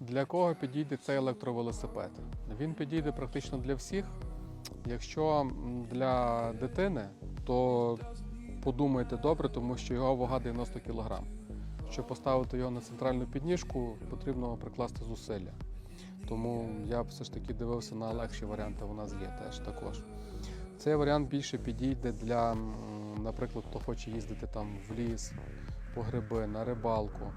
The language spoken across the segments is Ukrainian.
Для кого підійде цей електровелосипед? Він підійде практично для всіх. Якщо для дитини, то подумайте добре, тому що його вага 90 кг. Щоб поставити його на центральну підніжку, потрібно прикласти зусилля. Тому я б все ж таки дивився на легші варіанти, у нас є теж також. Цей варіант більше підійде для, наприклад, хто хоче їздити там в ліс, по гриби, на рибалку.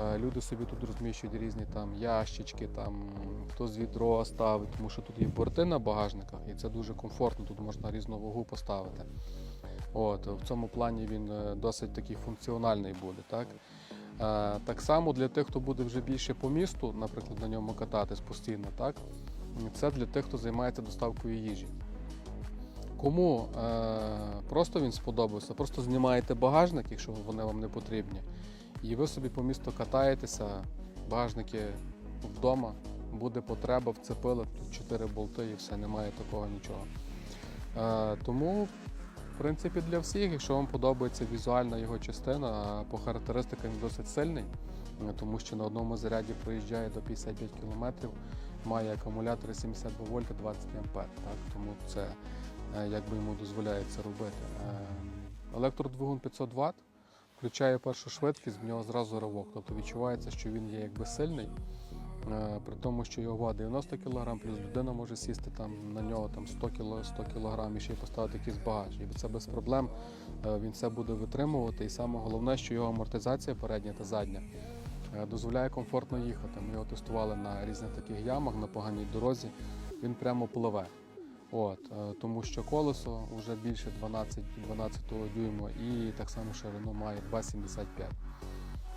Е, Люди собі тут розміщують різні там ящички, там хтось відро ставить, тому що тут є борти на багажниках, і це дуже комфортно. Тут можна різну вагу поставити. От, в цьому плані він е, досить такий функціональний буде. Так? Е, Так само для тих, хто буде вже більше по місту, наприклад, на ньому кататись постійно, так? це для тих, хто займається доставкою їжі. Кому е, просто він сподобався, просто знімаєте багажник, якщо вони вам не потрібні, і ви собі по місту катаєтеся, багажники вдома, буде потреба, вцепили, тут чотири болти і все, немає такого нічого. Е, тому, в принципі, для всіх, якщо вам подобається візуальна його частина, по характеристикам він досить сильний, тому що на одному заряді проїжджає до 55 км, має акумулятори 72 вольта 20 А, тому це е, якби йому дозволяє це робити. Е, Електродвигун 500 Вт включає першу швидкість, в нього зразу ривок. Тобто відчувається, що він є якби сильний, е, при тому, що його вага 90 кг, плюс людина може сісти там на нього там 100 кг, 100 кг і ще й поставити якийсь багаж. І це без проблем він все буде витримувати. І саме головне, що його амортизація передня та задня дозволяє комфортно їхати. Ми його тестували на різних таких ямах, на поганій дорозі. Він прямо пливе. От, е, тому що колесо вже більше 12, 12 дюйму і так само ширину має 2,75.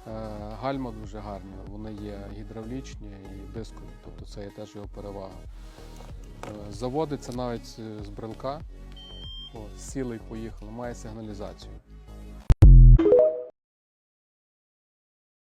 Е, Гальма дуже гарні, вони є гідравлічні і дискові, тобто це є теж його перевага. Е, Заводиться навіть з брелка, От, сіли поїхали, має сигналізацію.